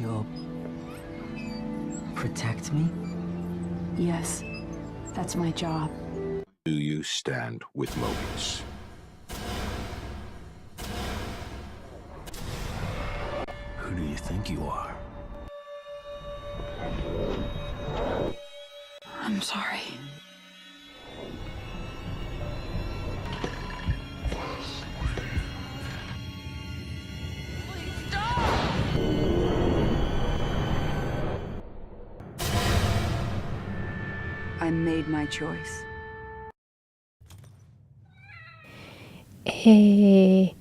You'll protect me? Yes, that's my job. Do you stand with Mobius? Who do you think you are? I'm sorry. Made my choice. Eee,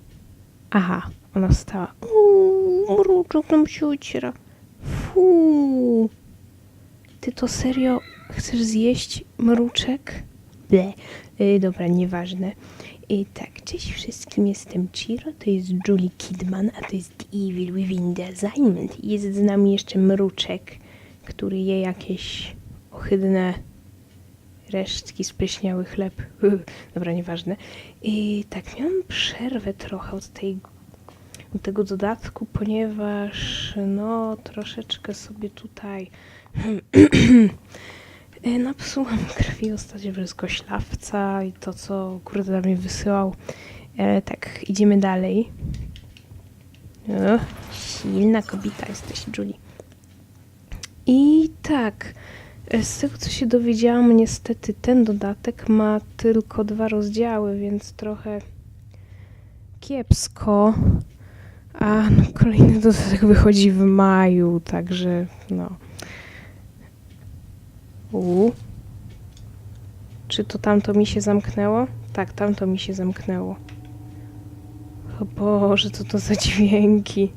aha, ona stała. Uuu, mruczek nam się uciera. Fuu. Ty to serio chcesz zjeść mruczek? Ble. Yy, dobra, nieważne. I tak, cześć wszystkim, jestem Ciro, to jest Julie Kidman, a to jest The Evil Within the Assignment. Jest z nami jeszcze mruczek, który je jakieś ohydne resztki spleśniały chleb. Dobra, nieważne. I tak, miałam przerwę trochę od tej od tego dodatku, ponieważ no troszeczkę sobie tutaj e, napsułam krwi ostatnio przez koślawca i to, co kurde dla mnie wysyłał. E, tak, idziemy dalej. O, silna kobieta jesteś, Julie. I tak, e, z tego co się dowiedziałam, niestety ten dodatek ma tylko dwa rozdziały, więc trochę kiepsko. A no, kolejny dodatek wychodzi w maju, także no. U. Czy to tamto mi się zamknęło? Tak, tamto mi się zamknęło. O Boże, co to za dźwięki.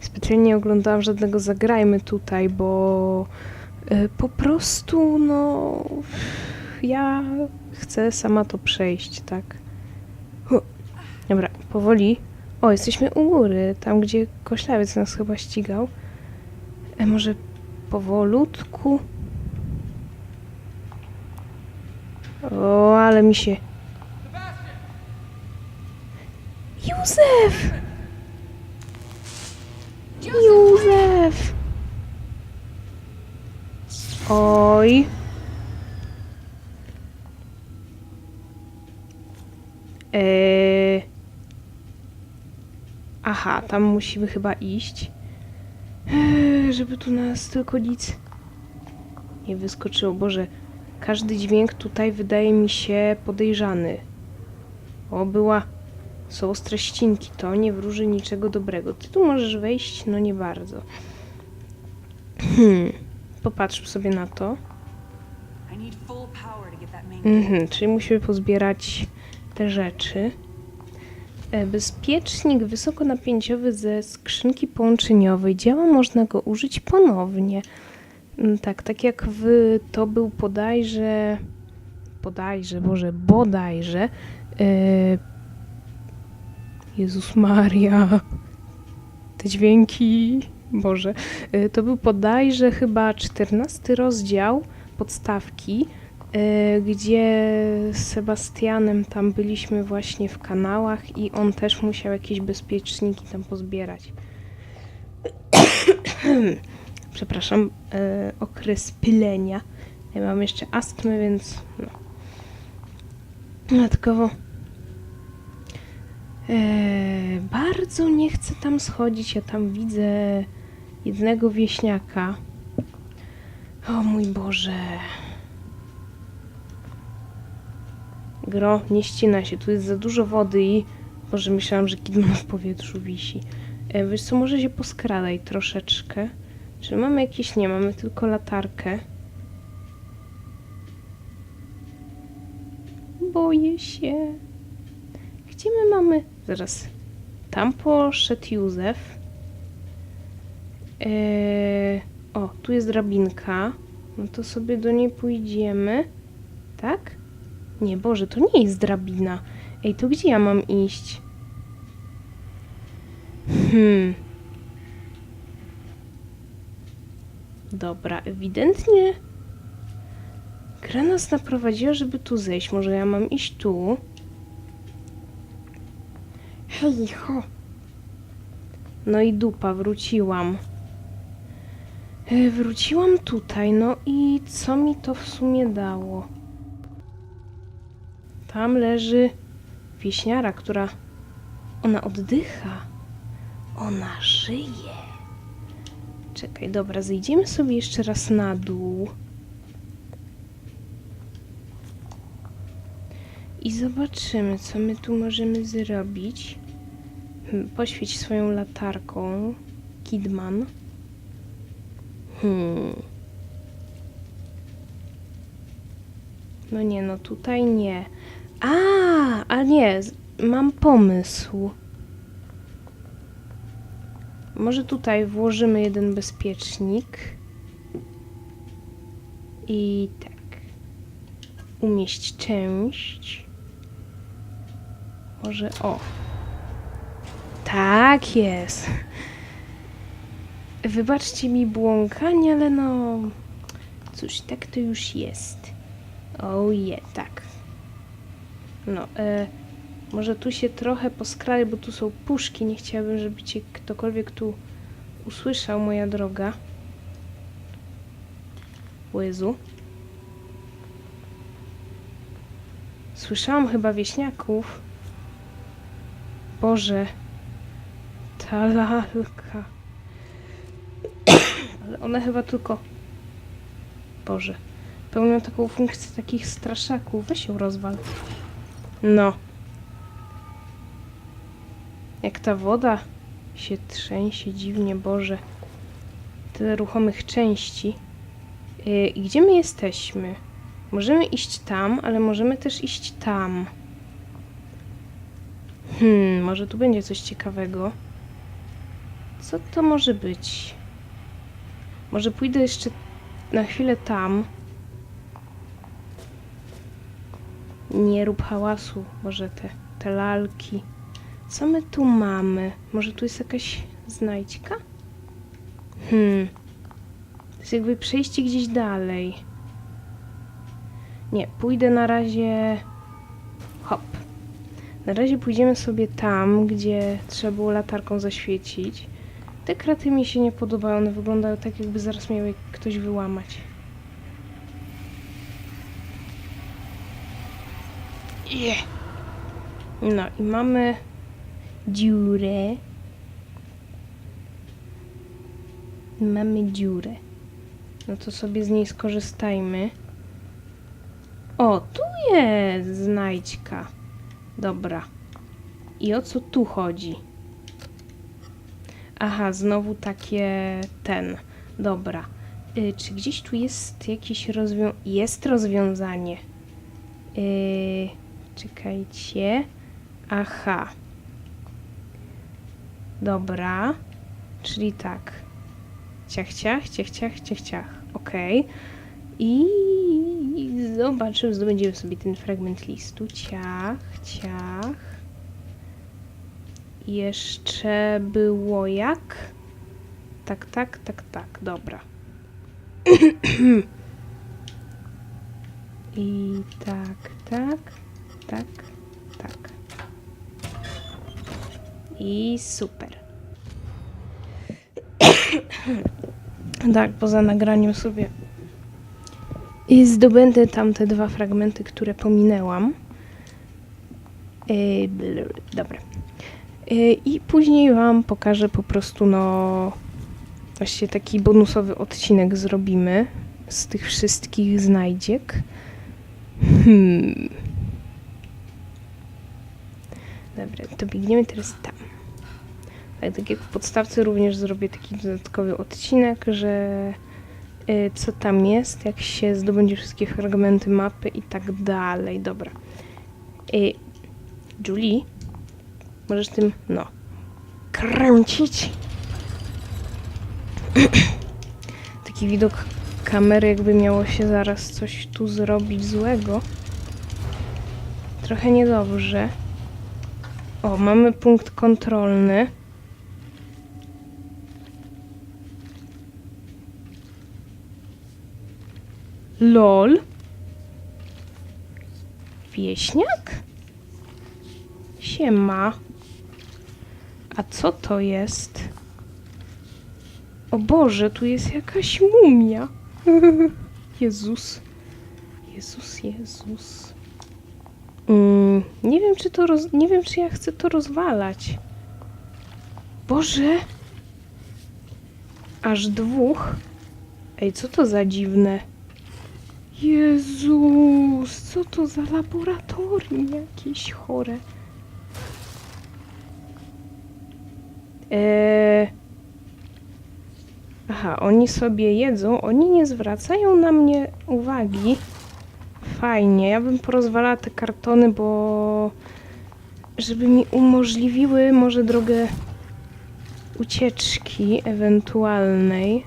Specjalnie nie oglądałam żadnego Zagrajmy tutaj, bo po prostu, no, ja chcę sama to przejść, tak? Hu. Dobra, powoli. O, jesteśmy u góry, tam gdzie koślawiec nas chyba ścigał. E, może powolutku? O, ale mi się... Józef! Józef! Oj. Eee... Aha, tam musimy chyba iść. Eee, żeby tu nas tylko nic nie wyskoczyło. Boże, każdy dźwięk tutaj wydaje mi się podejrzany. O, była... Są ostre ścinki, to nie wróży niczego dobrego. Ty tu możesz wejść? No nie bardzo. Hmm. Popatrz sobie na to. Mhm, czyli musimy pozbierać te rzeczy. E, Bezpiecznik wysokonapięciowy ze skrzynki połączeniowej działa, można go użyć ponownie. Mm, Tak, tak jak w to był bodajże, bodajże, Boże, bodajże, e, Jezus Maria, te dźwięki, Boże, e, to był bodajże chyba czternasty rozdział podstawki, e, gdzie z Sebastianem tam byliśmy właśnie w kanałach i on też musiał jakieś bezpieczniki tam pozbierać. Przepraszam, e, okres pylenia. Ja mam jeszcze astmę, więc no. Dodatkowo bardzo nie chcę tam schodzić. Ja tam widzę jednego wieśniaka. O mój Boże. Gro, nie ścina się, tu jest za dużo wody i... Boże, myślałam, że Kidman w powietrzu wisi. E, wiesz co, może się poskradaj troszeczkę. Czy mamy jakieś... Nie, mamy tylko latarkę. Boję się. Gdzie my mamy... Zaraz. Tam poszedł Józef. Eee, o, tu jest drabinka. No to sobie do niej pójdziemy. Tak? Nie, Boże, to nie jest drabina. Ej, to gdzie ja mam iść? Hmm. Dobra, ewidentnie gra nas naprowadziła, żeby tu zejść. Może ja mam iść tu? Hej, ho. No i dupa, wróciłam. E, Wróciłam tutaj, no i co mi to w sumie dało? Tam leży wieśniara, która. Ona oddycha. Ona żyje. Czekaj, dobra, zejdziemy sobie jeszcze raz na dół. I zobaczymy, co my tu możemy zrobić. Hmm, Poświeć swoją latarką, Kidman. Hmm. No nie, no tutaj nie. A, a nie, mam pomysł. Może tutaj włożymy jeden bezpiecznik. I tak. Umieść część. Może o. Tak jest. Wybaczcie mi błąkanie, ale no. Cóż, tak to już jest. O je, tak. No, e, może tu się trochę poskrali, bo tu są puszki. Nie chciałabym, żeby cię ktokolwiek tu usłyszał, moja droga. Łyzu. Słyszałam chyba wieśniaków. Boże. Ta lalka. One chyba tylko... Boże. Pełnią taką funkcję takich straszaków. Weź rozwal. No. Jak ta woda się trzęsie dziwnie, Boże. Tyle ruchomych części. Yy, gdzie my jesteśmy? Możemy iść tam, ale możemy też iść tam. Hmm, może tu będzie coś ciekawego. Co to może być? Może pójdę jeszcze na chwilę tam. Nie rób hałasu, może te, te lalki. Co my tu mamy? Może tu jest jakaś znajdźka? Hmm. To jest jakby przejście gdzieś dalej. Nie, pójdę na razie. Hop. Na razie pójdziemy sobie tam, gdzie trzeba było latarką zaświecić. Te kraty mi się nie podobają, one wyglądają tak, jakby zaraz miał je ktoś wyłamać. Je. No i mamy dziurę. Mamy dziurę. No to sobie z niej skorzystajmy. O, tu jest znajdźka. Dobra. I o co tu chodzi? Aha, znowu takie ten. Dobra. Y, czy gdzieś tu jest jakieś rozwią... Jest rozwiązanie. Y, czekajcie. Aha. Dobra. Czyli tak. Ciach, ciach, ciach, ciach, ciach, ciach. I zobaczymy, zdobędziemy sobie ten fragment listu. Ciach, ciach. Jeszcze było jak? Tak, tak, tak, tak, dobra. I tak, tak, tak, tak. I super. tak, poza nagraniem sobie i zdobędę tam te dwa fragmenty, które pominęłam. Bl- dobra. I później Wam pokażę po prostu, no, właściwie taki bonusowy odcinek zrobimy z tych wszystkich znajdziek. Hmm. Dobra, to biegniemy teraz tam. Tak, tak jak w podstawce również zrobię taki dodatkowy odcinek, że y, co tam jest, jak się zdobędzie wszystkie fragmenty mapy i tak dalej. Dobra. Y, Julie, możesz tym, no, kręcić. Taki widok kamery, jakby miało się zaraz coś tu zrobić złego. Trochę niedobrze. O, mamy punkt kontrolny. LOL. Wieśniak? Siema. A co to jest? O Boże, tu jest jakaś mumia. Jezus. Jezus, Jezus. Mm, nie wiem, czy to roz... Nie wiem, czy ja chcę to rozwalać. Boże. Aż dwóch. Ej, co to za dziwne? Jezus, co to za laboratorium jakieś chore. Eee... Aha, oni sobie jedzą, oni nie zwracają na mnie uwagi. Fajnie, ja bym porozwalała te kartony, bo żeby mi umożliwiły może drogę ucieczki ewentualnej.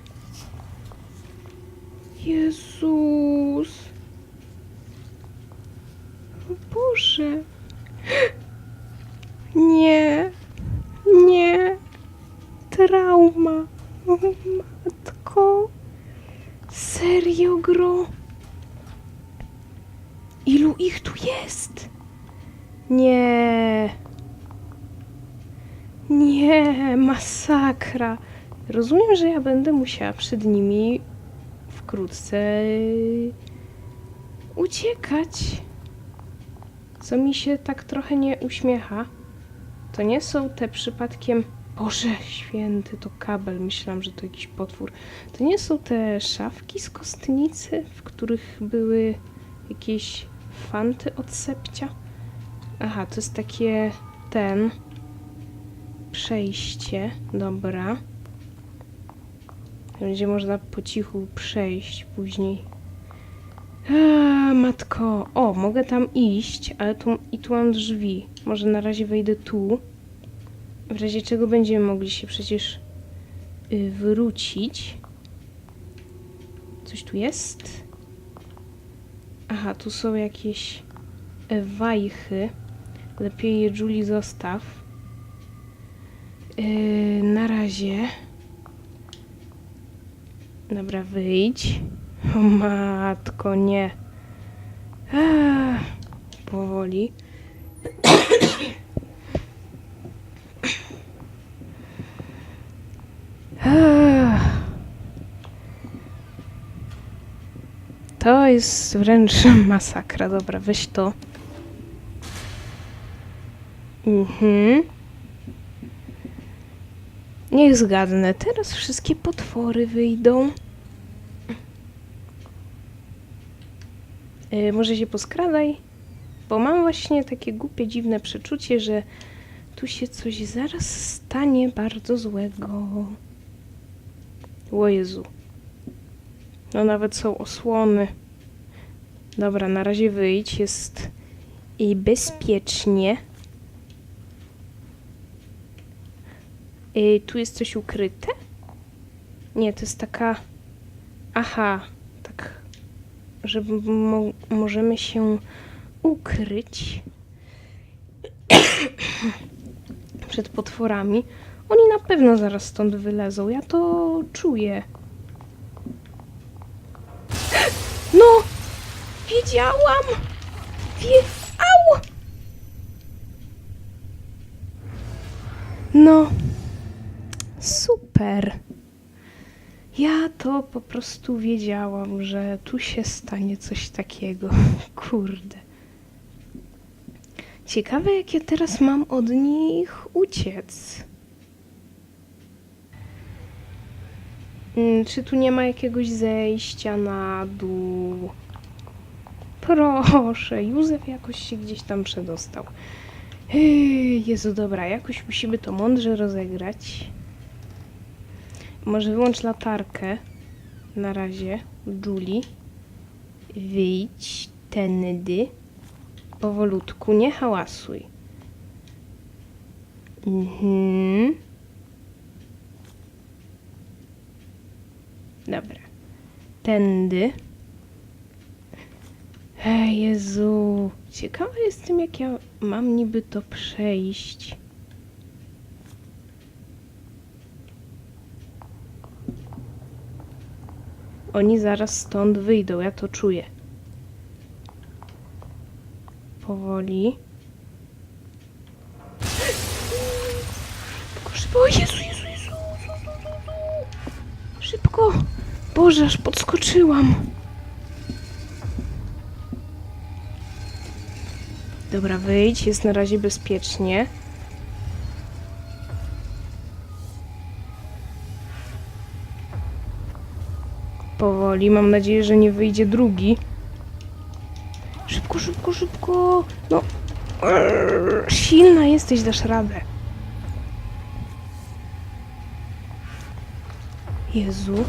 Jezus. O Boże. Nie. Nie. Trauma. O matko. Serio, gro? Ilu ich tu jest? Nie. Nie, masakra. Rozumiem, że ja będę musiała przed nimi wkrótce uciekać. Co mi się tak trochę nie uśmiecha. To nie są te przypadkiem. Boże święty, to kabel. Myślałam, że to jakiś potwór. To nie są te szafki z kostnicy, w których były jakieś fanty od sepcia. Aha, to jest takie ten przejście. Dobra. Będzie można po cichu przejść później. A, matko. O, mogę tam iść, ale tu, i tu mam drzwi. Może na razie wejdę tu. W razie czego będziemy mogli się przecież y, wrócić. Coś tu jest? Aha, tu są jakieś e, wajchy. Lepiej je Julie zostaw. Yy, na razie. Dobra, wyjdź. O matko, nie. Ech, powoli. To jest wręcz masakra. Dobra, weź to. Mhm. Niech zgadnę. Teraz wszystkie potwory wyjdą. Yy, może się poskradaj, bo mam właśnie takie głupie, dziwne przeczucie, że tu się coś zaraz stanie bardzo złego. O Jezu. No nawet są osłony. Dobra, na razie wyjdź. Jest i bezpiecznie. Y, tu jest coś ukryte? Nie, to jest taka... Aha, tak, żeby mo możemy się ukryć przed potworami. Oni na pewno zaraz stąd wylezą, ja to czuję. No! Wiedziałam! Wie... Au! No... Super. Ja to po prostu wiedziałam, że tu się stanie coś takiego. Kurde. Ciekawe, jak ja teraz mam od nich uciec. Czy tu nie ma jakiegoś zejścia na dół? Proszę, Józef jakoś się gdzieś tam przedostał. Jezu, dobra, jakoś musimy to mądrze rozegrać. Może wyłącz latarkę. Na razie. Julie. Wyjdź tędy. Powolutku, nie hałasuj. Mhm. Dobra. Tędy. Ej, Jezu. Ciekawa jestem, jak ja mam niby to przejść. Oni zaraz stąd wyjdą, ja to czuję. Powoli. O Jezu. Boże, aż podskoczyłam. Dobra, wyjdź, jest na razie bezpiecznie. Powoli, mam nadzieję, że nie wyjdzie drugi. Szybko, szybko, szybko! No, Arr, silna jesteś, dasz radę. Jezu.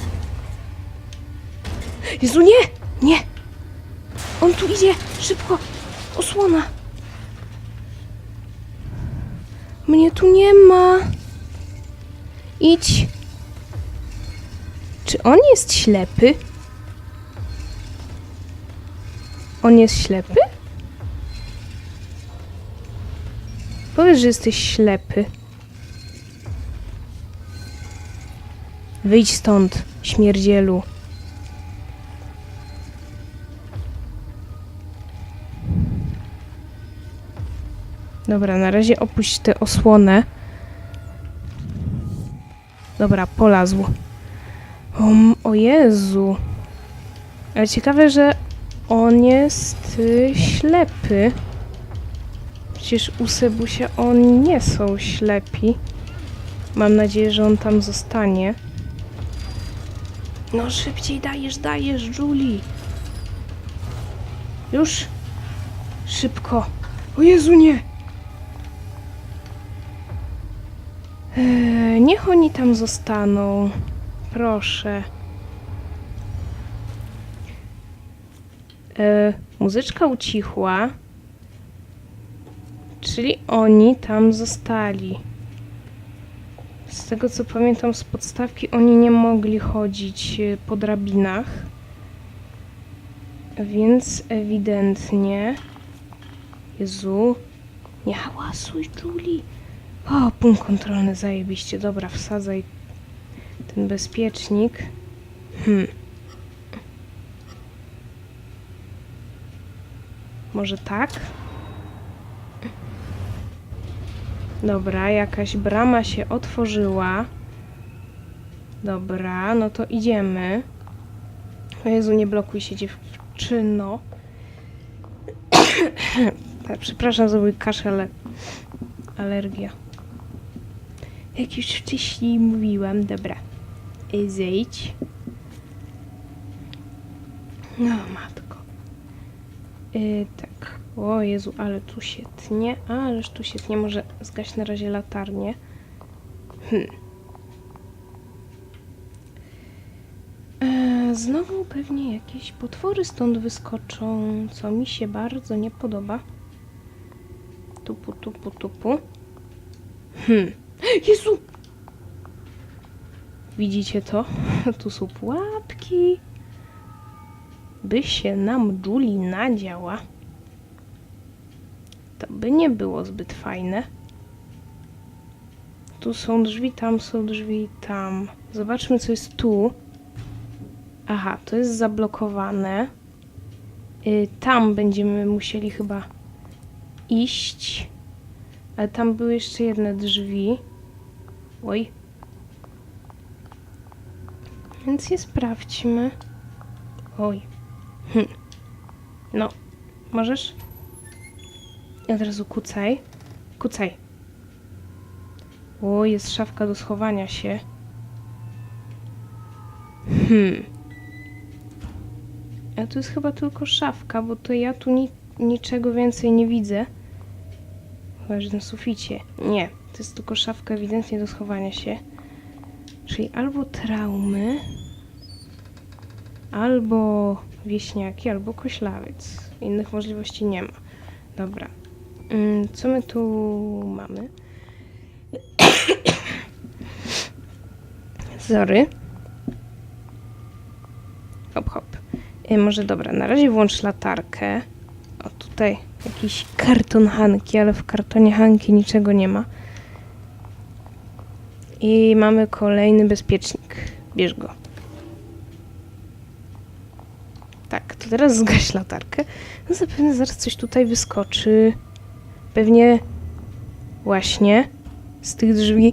Jezu, nie! Nie! On tu idzie! Szybko! Osłona! Mnie tu nie ma! Idź! Czy on jest ślepy? On jest ślepy? Powiedz, że jesteś ślepy. Wyjdź stąd, śmierdzielu. Dobra, na razie opuść tę osłonę. Dobra, polazł. O, m- o Jezu. Ale ciekawe, że on jest y, ślepy. Przecież u Sebusia oni nie są ślepi. Mam nadzieję, że on tam zostanie. No szybciej dajesz, dajesz, Julie. Już? Szybko. O Jezu, nie! Niech oni tam zostaną. Proszę. Eee, muzyczka ucichła. Czyli oni tam zostali. Z tego co pamiętam z podstawki, oni nie mogli chodzić e, po drabinach. Więc ewidentnie. Jezu. Nie hałasuj, Julie. O, punkt kontrolny, zajebiście. Dobra, wsadzaj ten bezpiecznik. Hmm. Może tak? Dobra, jakaś brama się otworzyła. Dobra, no to idziemy. O Jezu, nie blokuj się dziewczyno. Przepraszam za mój kaszel, ale alergia. Jak już wcześniej mówiłam, dobra. Y, Zejdź. No, matko. Y, tak. O Jezu, ale tu się tnie. Ależ tu się tnie. Może zgaś na razie latarnię. Hmm. Znowu pewnie jakieś potwory stąd wyskoczą, co mi się bardzo nie podoba. Tupu, tupu, tupu. Hmm. Jezu! Widzicie to? Tu są pułapki. By się nam Julie nadziała. To by nie było zbyt fajne. Tu są drzwi, tam są drzwi, tam. Zobaczmy, co jest tu. Aha, to jest zablokowane. Y, tam będziemy musieli chyba iść. Ale tam były jeszcze jedne drzwi. Oj. Więc je sprawdźmy. Oj. Hm. No, możesz? I od razu kucaj. Kucaj. O, jest szafka do schowania się. Hmm. A tu jest chyba tylko szafka, bo to ja tu ni niczego więcej nie widzę. Chyba, że na suficie. Nie, to jest tylko szafka ewidentnie do schowania się. Czyli albo traumy, albo wieśniaki, albo koślawiec. Innych możliwości nie ma. Dobra. Mm, Co my tu mamy? Zory. Hop, hop. Y, może dobra, na razie włącz latarkę. O, tutaj jakiś karton Hanki, ale w kartonie Hanki niczego nie ma. I mamy kolejny bezpiecznik. Bierz go. Tak, to teraz zgaś latarkę. No zapewne zaraz coś tutaj wyskoczy. Pewnie właśnie z tych drzwi.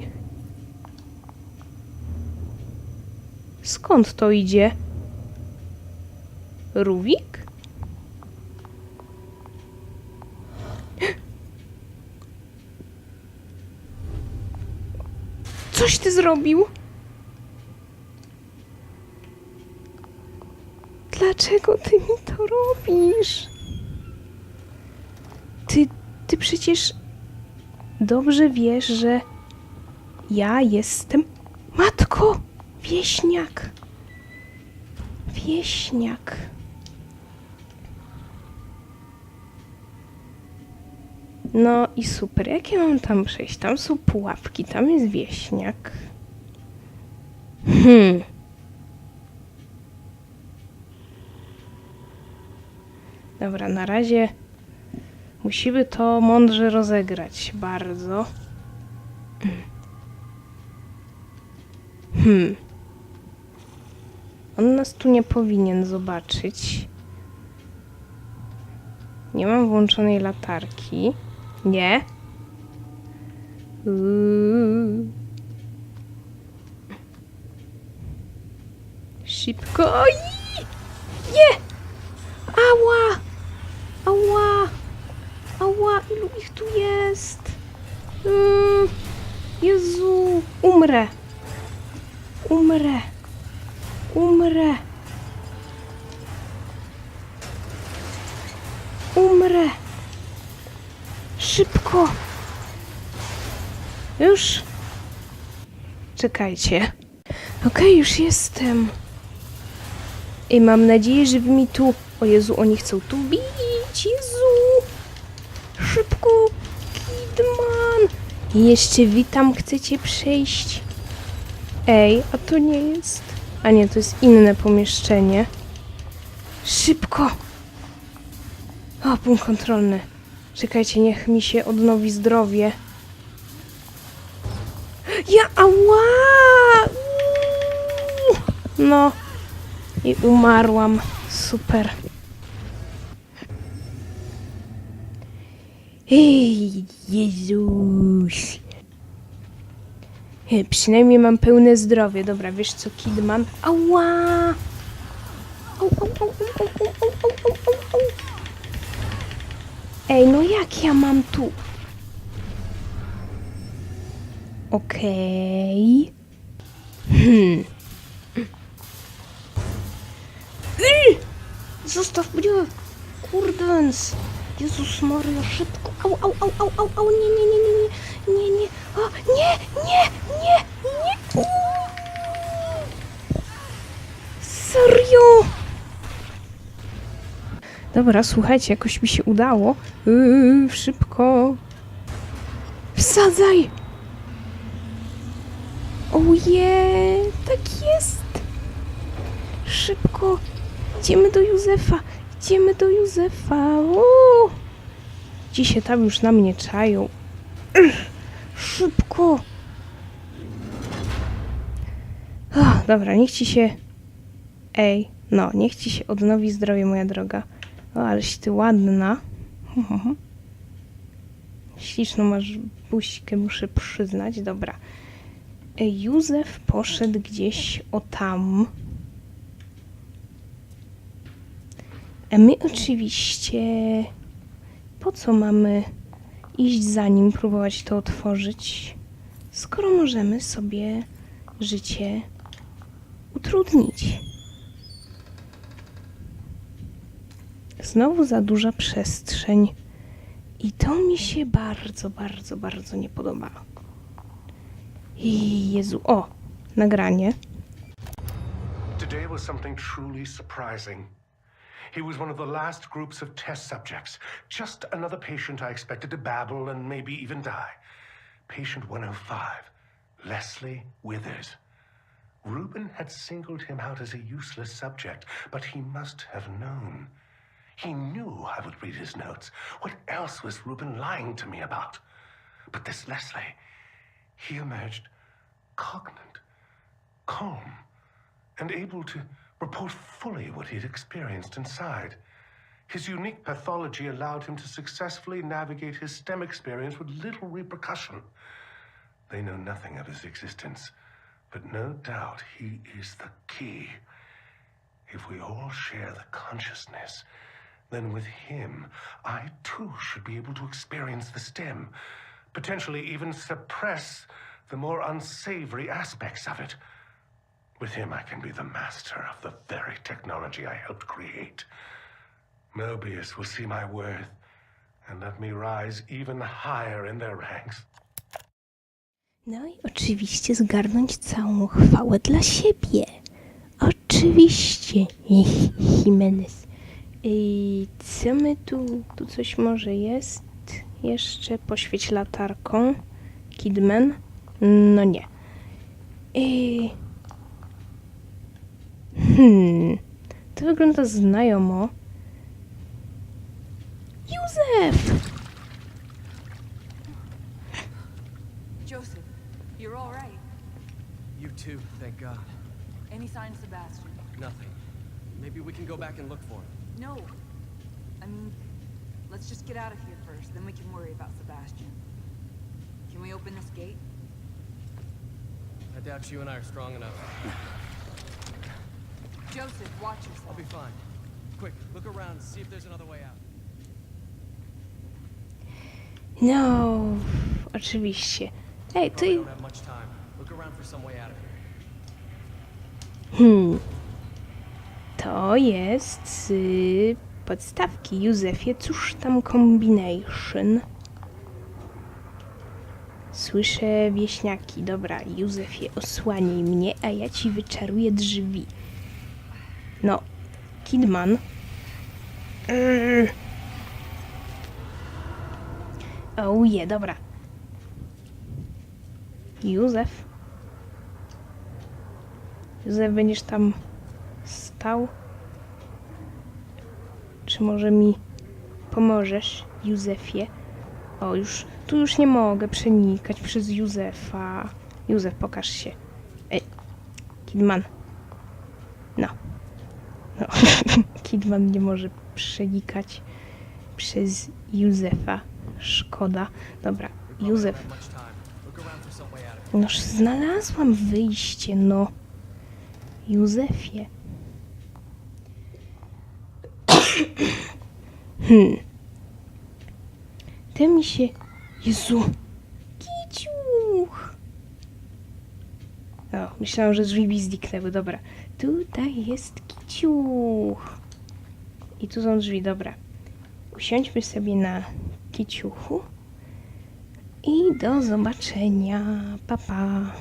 Skąd to idzie? Rubik? Coś ty zrobił? Dlaczego ty mi to robisz? Ty, ty przecież dobrze wiesz, że ja jestem matko, wieśniak. Wieśniak. No i super. Jak ja mam tam przejść? Tam są pułapki, tam jest wieśniak. Hmm. Dobra, na razie musimy to mądrze rozegrać. Bardzo. Hmm. On nas tu nie powinien zobaczyć. Nie mam włączonej latarki. Nie. Uuu. Szybko. Oj! Nie! Ała! Ała! Ała! Ilu ich tu jest? Mm. Jezu! Umrę! Umrę! Umrę! Umrę! Szybko! Już? Czekajcie. Okej, już jestem. I mam nadzieję, że wy mi tu... O Jezu, oni chcą tu bić! Jezu! Szybko! Kidman! Jeszcze wy tam chcecie przejść? Ej, a to nie jest... A nie, to jest inne pomieszczenie. Szybko! O, punkt kontrolny. Czekajcie, niech mi się odnowi zdrowie. Ja, ała! No. I umarłam. Super. Ej, Jezus. E, Przynajmniej mam pełne zdrowie. Dobra, wiesz co, Kidman? Ała! Au, au, au, au, au, au, au, au, au. Ej, no jak ja mam tu? Okej. Hmm. Ej! Zostaw mnie! Kurdens! Jezus Maria, szybko! Au, au, au, au, au, au, nie, nie, nie, nie, nie, nie, nie, o, nie, nie, nie, nie! Serio? Dobra, słuchajcie, jakoś mi się udało. Yy, szybko. Wsadzaj! Oje, tak jest! Szybko! Idziemy do Józefa! Idziemy do Józefa! Uuu. Ci się tam już na mnie czają. Szybko! Dobra, niech ci się... Ej, no, niech ci się odnowi zdrowie, moja droga. O, aleś ty ładna. Śliczną masz buźkę, muszę przyznać. Dobra. E, Józef poszedł gdzieś o tam. A my oczywiście... Po co mamy iść za nim, próbować to otworzyć, skoro możemy sobie życie utrudnić? Znowu za duża przestrzeń. I to mi się bardzo, bardzo, bardzo nie podoba. Jezu, o, nagranie. Today was something truly surprising. He was one of the last groups of test subjects. Just another patient I expected to babble and maybe even die. Patient 105, Leslie Withers. Reuben had singled him out as a useless subject, but he must have known. He knew I would read his notes. What else was Reuben lying to me about? But this Leslie, he emerged cognate, calm, and able to report fully what he'd experienced inside. His unique pathology allowed him to successfully navigate his STEM experience with little repercussion. They know nothing of his existence, But no doubt he is the key. If we all share the consciousness, then with him, I too should be able to experience the stem, potentially even suppress the more unsavory aspects of it. With him, I can be the master of the very technology I helped create. Mobius will see my worth and let me rise even higher in their ranks. No i oczywiście zgarnąć całą chwałę dla siebie. Oczywiście, Jimenez. I co my tu? Tu coś może jest? Jeszcze poświeć latarką. Kidman? No nie. I... Hmm. To wygląda znajomo. Józef! Joseph, you're all right. You too, thank God. Any sign of Sebastian? Nothing. Maybe we can go back and look for him. No. I mean, let's just get out of here first, then we can worry about Sebastian. Can we open this gate? I doubt you and I are strong enough. Joseph, watch yourself. I'll be fine. Quick, look around, see if there's another way out. No, oczywiście. Ej, Probably ty... don't have much time. Look around for some way out of here. Hmm. To jest z podstawki Józefie. Cóż tam combination? Słyszę wieśniaki. Dobra, Józefie, osłaniaj mnie, a ja ci wyczaruję drzwi. No, Kidman. Yy. Ouje, dobra. Józef. Józef, będziesz tam Czy może mi pomożesz, Józefie? O, już, tu już nie mogę przenikać przez Józefa. Józef, pokaż się. Ej, Kidman. No. No, Kidman nie może przenikać przez Józefa. Szkoda. Dobra, Józef. Noż znalazłam wyjście, no. Józefie. Hmm. Ty mi się... Jezu. Kiciuch. O, myślałam, że drzwi mi zniknęły. Dobra. Tutaj jest kiciuch. I tu są drzwi, dobra. Usiądźmy sobie na kiciuchu. I do zobaczenia. Pa, pa.